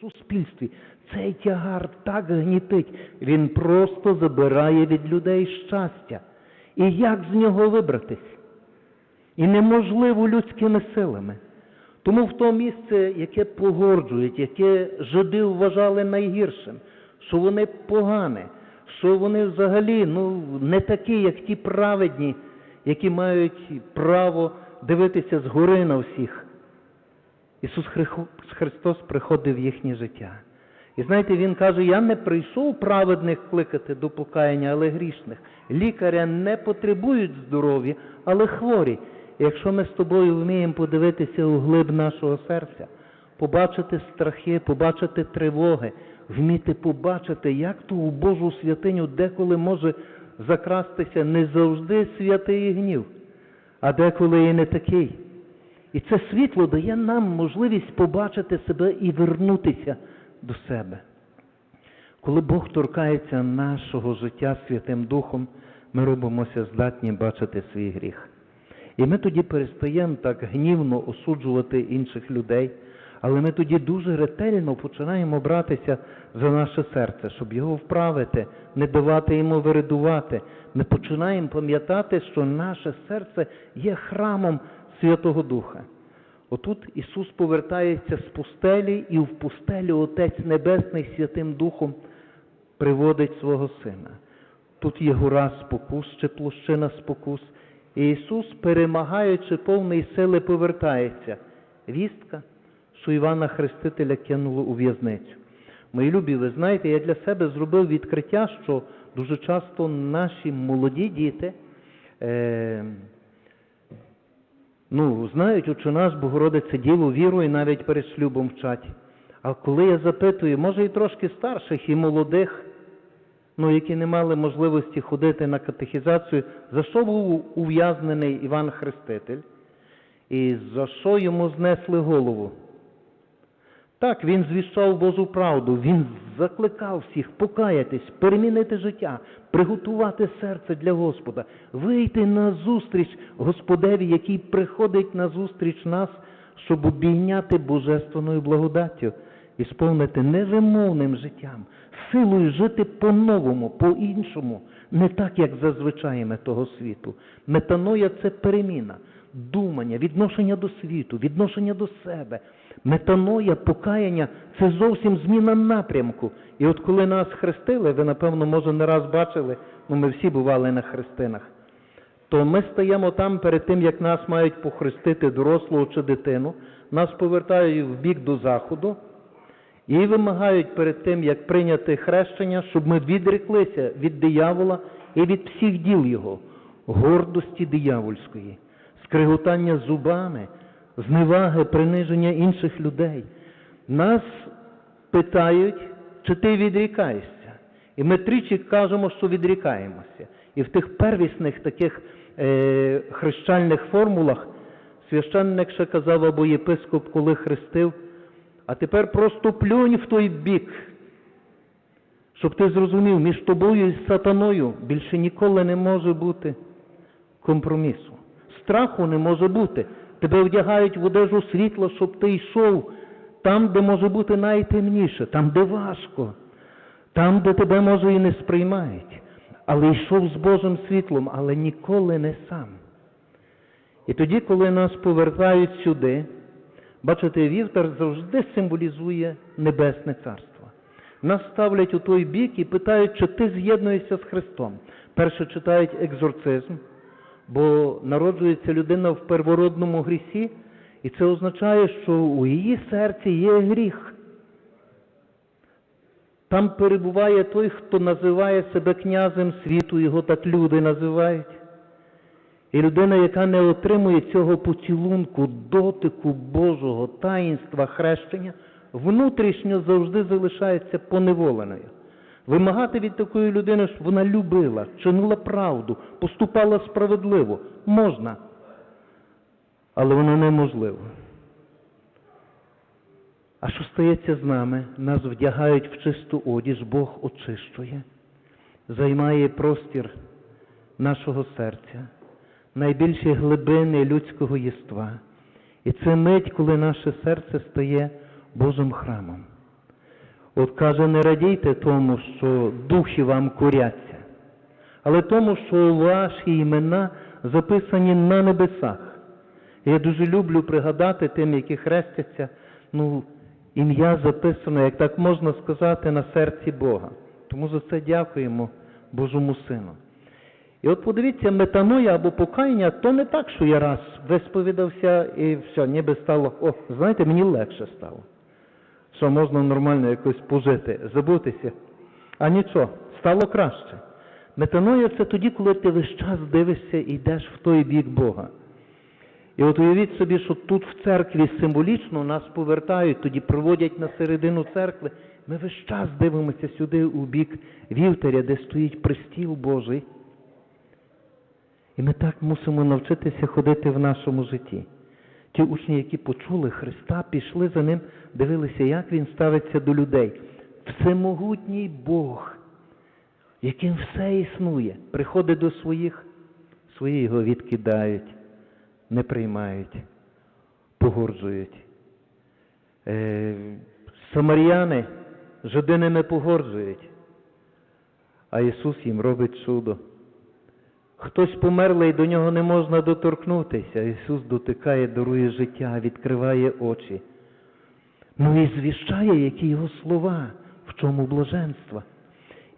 суспільстві. Цей тягар так гнітить, він просто забирає від людей щастя. І як з нього вибратись? І неможливо людськими силами. Тому в то місце, яке погорджують, яке жиди вважали найгіршим, що вони погане, що вони взагалі ну, не такі, як ті праведні, які мають право дивитися згори на всіх. Ісус Христос приходив в їхнє життя. І знаєте, Він каже, я не прийшов праведних кликати до покаяння, але грішних. Лікаря не потребують здоров'я, але хворі. І якщо ми з тобою вміємо подивитися у глиб нашого серця, побачити страхи, побачити тривоги, вміти побачити, як то у Божу святиню деколи може закрастися не завжди святий гнів, а деколи і не такий. І це світло дає нам можливість побачити себе і вернутися до себе. Коли Бог торкається нашого життя Святим Духом, ми робимося здатні бачити свій гріх. І ми тоді перестаємо так гнівно осуджувати інших людей, але ми тоді дуже ретельно починаємо братися за наше серце, щоб його вправити, не давати йому виридувати. Ми починаємо пам'ятати, що наше серце є храмом Святого Духа. Отут Ісус повертається з пустелі, і в пустелю Отець Небесний Святим Духом приводить свого Сина. Тут є гора спокус чи площина спокус. І Ісус, перемагаючи повний сили, повертається. Вістка, що Івана Хрестителя кинуло у в'язницю. Мої любі, ви знаєте, я для себе зробив відкриття, що дуже часто наші молоді діти е, ну, знають, отче наш Богородице Діву віру і навіть перед шлюбом вчать. А коли я запитую, може і трошки старших і молодих, ну, які не мали можливості ходити на катехізацію, за що був ув'язнений Іван Хреститель і за що йому знесли голову? Так, він звіщав Божу правду, він закликав всіх покаятись, перемінити життя, приготувати серце для Господа, вийти на зустріч Господеві, який приходить на зустріч нас, щоб обійняти божественною благодаттю і сповнити невимовним життям, силою жити по-новому, по-іншому, не так, як зазвичай того світу. Метаноя це переміна, думання, відношення до світу, відношення до себе. Метаноя, покаяння це зовсім зміна напрямку. І от коли нас хрестили, ви, напевно, може, не раз бачили, ну ми всі бували на хрестинах, то ми стаємо там перед тим, як нас мають похрестити дорослого чи дитину, нас повертають в бік до заходу і вимагають перед тим, як прийняти хрещення, щоб ми відреклися від диявола і від всіх діл його, гордості диявольської, скриготання зубами, зневаги, приниження інших людей. Нас питають, чи ти відрікаєшся. І ми тричі кажемо, що відрікаємося. І в тих первісних таких е, хрещальних формулах священник ще казав або єпископ, коли хрестив, а тепер просто плюнь в той бік, щоб ти зрозумів, між тобою і сатаною більше ніколи не може бути компромісу. Страху не може бути. Тебе вдягають в одежу світла, щоб ти йшов там, де може бути найтемніше, там, де важко, там, де тебе може і не сприймають. Але йшов з Божим світлом, але ніколи не сам. І тоді, коли нас повертають сюди, бачите, вівтар завжди символізує Небесне Царство. Нас ставлять у той бік і питають, чи ти з'єднуєшся з Христом. Перше читають екзорцизм, бо народжується людина в первородному грісі, і це означає, що у її серці є гріх. Там перебуває той, хто називає себе князем світу, його так люди називають. І людина, яка не отримує цього поцілунку, дотику Божого таїнства хрещення, внутрішньо завжди залишається поневоленою. Вимагати від такої людини, щоб вона любила, чинила правду, поступала справедливо, можна, але воно неможливо. А що стається з нами? Нас вдягають в чисту одіж, Бог очищує, займає простір нашого серця, найбільші глибини людського єства. І це мить, коли наше серце стає Божим храмом. От каже, не радійте тому, що духи вам куряться, але тому, що ваші імена записані на небесах. Я дуже люблю пригадати тим, які хрестяться, ну, ім'я записано, як так можна сказати, на серці Бога. Тому за це дякуємо Божому Сину. І от подивіться, метаноя або покаяння, то не так, що я раз висповідався і все, ніби стало, о, знаєте, мені легше стало. Що можна нормально якось пожити, забутися. А нічого, стало краще. Метаноя це тоді, коли ти весь час дивишся і йдеш в той бік Бога. І от уявіть собі, що тут в церкві символічно нас повертають, тоді проводять на середину церкви. Ми весь час дивимося сюди у бік вівтаря, де стоїть пристіл Божий. І ми так мусимо навчитися ходити в нашому житті. Ті учні, які почули Христа, пішли за ним, дивилися, як Він ставиться до людей. Всемогутній Бог, яким все існує, приходить до своїх, свої його відкидають, не приймають, погорджують. Е, самаряни жодинами погорджують, а Ісус їм робить чудо. Хтось померлий, до нього не можна доторкнутися. Ісус дотикає, дарує життя, відкриває очі. Ну і звіщає, які його слова, в чому блаженство.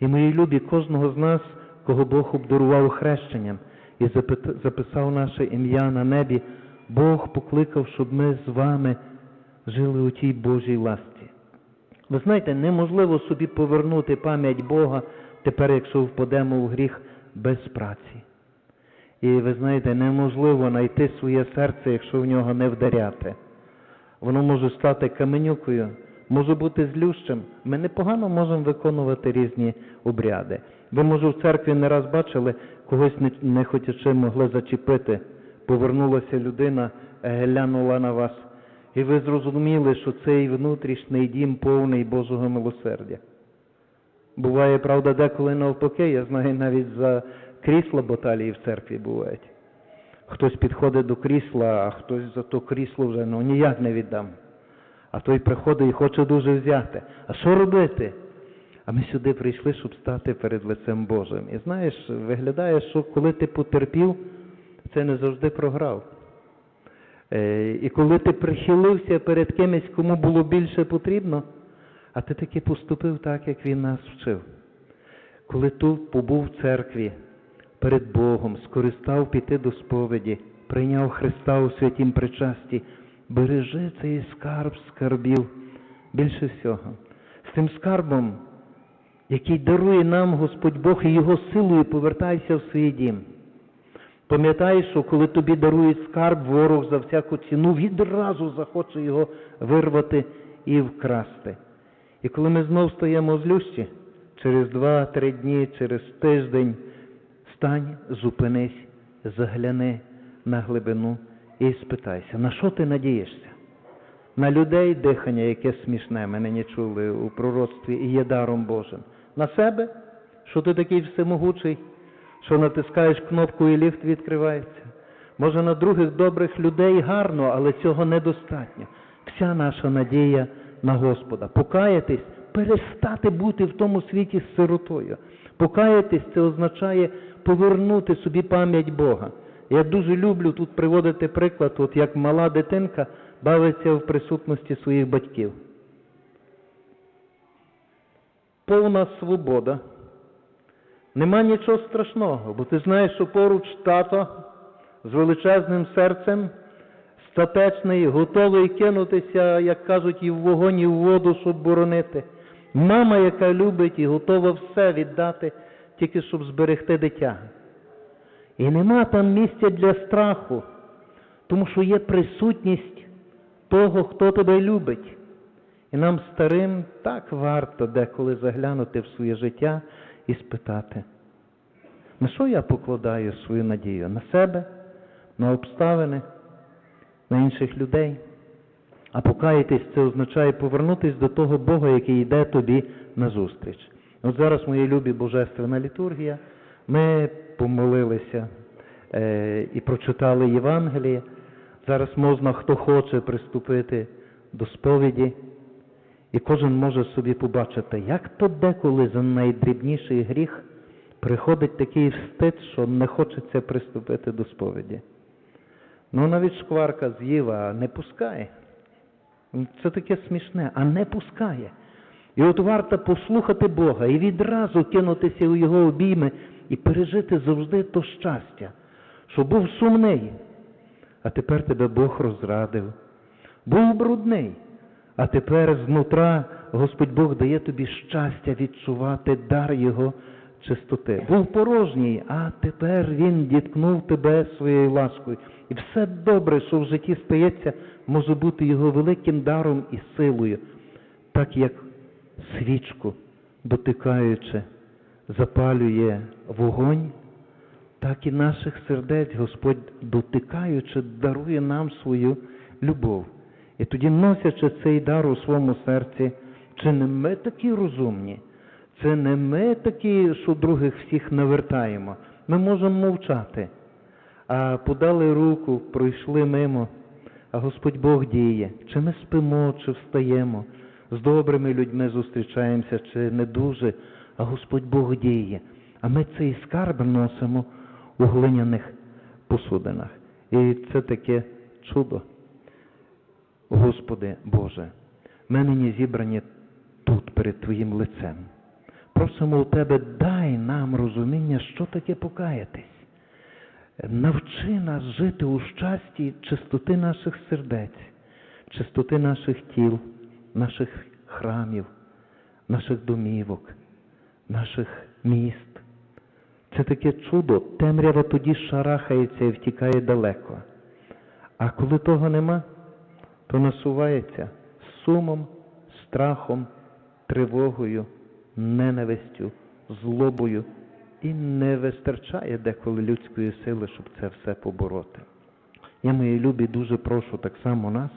І мої любі, кожного з нас, кого Бог обдарував хрещенням і записав наше ім'я на небі, Бог покликав, щоб ми з вами жили у тій Божій ласті. Ви знаєте, неможливо собі повернути пам'ять Бога тепер, якщо впадемо в гріх без праці. І ви знаєте, неможливо знайти своє серце, якщо в нього не вдаряти. Воно може стати каменюкою, може бути злющим. Ми непогано можемо виконувати різні обряди. Ви, може, в церкві не раз бачили, когось не, не хотячи могли зачепити. Повернулася людина, глянула на вас, і ви зрозуміли, що цей внутрішній дім повний Божого милосердя. Буває, правда, деколи навпаки, я знаю навіть за крісла баталії в церкві бувають. Хтось підходить до крісла, а хтось за то крісло вже ну ніяк не віддам. А той приходить і хоче дуже взяти. А що робити? А ми сюди прийшли, щоб стати перед лицем Божим. І знаєш, виглядає, що коли ти потерпів, це не завжди програв. Е, і коли ти прихилився перед кимось, кому було більше потрібно, а ти таки поступив так, як він нас вчив. Коли тут побув в церкві перед Богом, скористав піти до сповіді, прийняв Христа у святім причасті, бережи цей скарб скарбів більше всього. З цим скарбом, який дарує нам Господь Бог і його силою повертайся в свій дім. Пам'ятай, що коли тобі дарують скарб, ворог за всяку ціну відразу захоче його вирвати і вкрасти. І коли ми знов стаємо злющі, через два-три дні, через тиждень, стань, зупинись, загляни на глибину і спитайся, на що ти надієшся? На людей дихання, яке смішне, ми нині чули у пророцтві і є даром Божим. На себе, що ти такий всемогучий, що натискаєш кнопку і ліфт відкривається. Може, на других добрих людей гарно, але цього недостатньо. Вся наша надія на Господа. Покаятись, перестати бути в тому світі сиротою. Покаятись це означає повернути собі пам'ять Бога. Я дуже люблю тут приводити приклад, от як мала дитинка бавиться в присутності своїх батьків. Повна свобода. Нема нічого страшного, бо ти знаєш, що поруч тато з величезним серцем, статечний, готовий кинутися, як кажуть, і в вогонь, і в воду, щоб боронити. Мама, яка любить і готова все віддати, тільки щоб зберегти дитя. І нема там місця для страху, тому що є присутність того, хто тебе любить. І нам старим так варто деколи заглянути в своє життя і спитати, на що я покладаю свою надію? На себе, на обставини, на інших людей. А покаятись це означає повернутися до того Бога, який йде тобі назустріч. От зараз, мої любі Божественна літургія, ми помолилися е, і прочитали Євангеліє. Зараз можна, хто хоче, приступити до сповіді. І кожен може собі побачити, як то деколи за найдрібніший гріх приходить такий встид, що не хочеться приступити до сповіді. Ну навіть шкварка з'їла, не пускає. Це таке смішне, а не пускає. І от варто послухати Бога і відразу кинутися у Його обійми і пережити завжди то щастя, що був сумний, а тепер тебе Бог розрадив. Був брудний, а тепер знутра Господь Бог дає тобі щастя відчувати дар Його чистоти. Був порожній, а тепер Він діткнув тебе своєю ласкою. І все добре, що в житті стається, може бути Його великим даром і силою, так як свічку, дотикаючи, запалює вогонь, так і наших сердець Господь, дотикаючи, дарує нам свою любов. І тоді, носячи цей дар у своєму серці, чи не ми такі розумні, це не ми такі, що других всіх навертаємо. Ми можемо мовчати, а подали руку, пройшли мимо, а Господь Бог діє. Чи ми спимо, чи встаємо, з добрими людьми зустрічаємося, чи не дуже, а Господь Бог діє. А ми цей скарб носимо у глиняних посудинах. І це таке чудо. Господи Боже, ми нині зібрані тут перед Твоїм лицем. Просимо у Тебе, дай нам розуміння, що таке покаятись. Навчи нас жити у щасті чистоти наших сердець, чистоти наших тіл, наших храмів, наших домівок, наших міст. Це таке чудо, темрява тоді шарахається і втікає далеко. А коли того нема, то насувається сумом, страхом, тривогою, ненавистю, злобою і не вистачає деколи людської сили, щоб це все побороти. Я, мої любі, дуже прошу так само нас,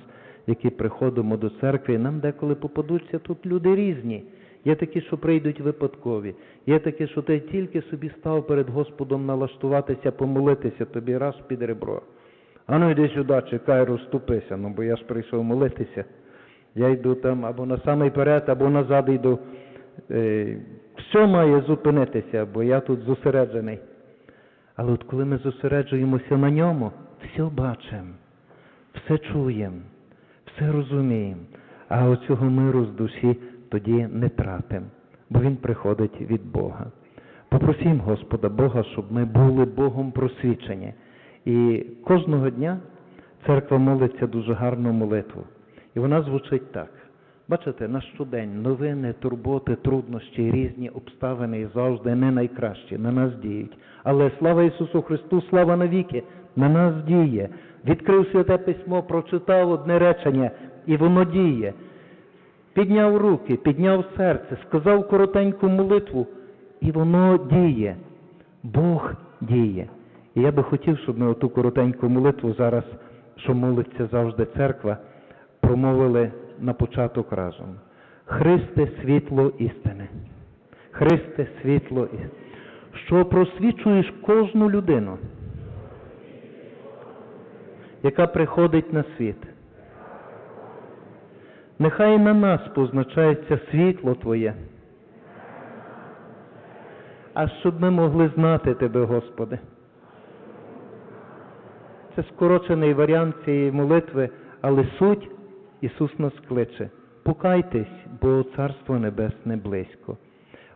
які приходимо до церкви, нам деколи попадуться тут люди різні. Є такі, що прийдуть випадкові, є такі, що ти тільки собі став перед Господом налаштуватися, помолитися тобі раз під ребро. А ну йди сюди, чекай, розступися, ну бо я ж прийшов молитися. Я йду там або на самий перед, або назад йду. Е, все має зупинитися, бо я тут зосереджений. Але от коли ми зосереджуємося на ньому, все бачимо, все чуємо, все розуміємо, а оцього миру з душі тоді не тратимо, бо він приходить від Бога. Попросім Господа Бога, щоб ми були Богом просвічені. І кожного дня церква молиться дуже гарну молитву. І вона звучить так. Бачите, на щодень новини, турботи, труднощі, різні обставини і завжди не найкращі, на нас діють. Але слава Ісусу Христу, слава навіки, на нас діє. Відкрив святе письмо, прочитав одне речення, і воно діє. Підняв руки, підняв серце, сказав коротеньку молитву, і воно діє. Бог діє. І я би хотів, щоб ми оту коротеньку молитву зараз, що молиться завжди церква, промовили на початок разом. Христе світло істини. Христе світло істини. Що просвічуєш кожну людину, яка приходить на світ. Нехай на нас позначається світло Твоє. А щоб ми могли знати Тебе, Господи. Це скорочений варіант цієї молитви, але суть Ісус нас кличе. Покайтесь, бо Царство Небесне близько.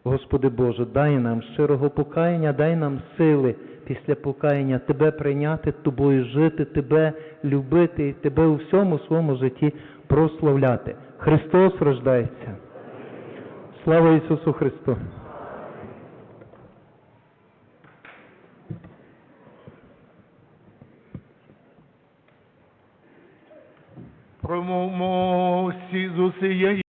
Господи Боже, дай нам щирого покаяння, дай нам сили після покаяння Тебе прийняти, Тобою жити, Тебе любити, Тебе у всьому своєму житті прославляти. Христос рождається. Слава Ісусу Христу!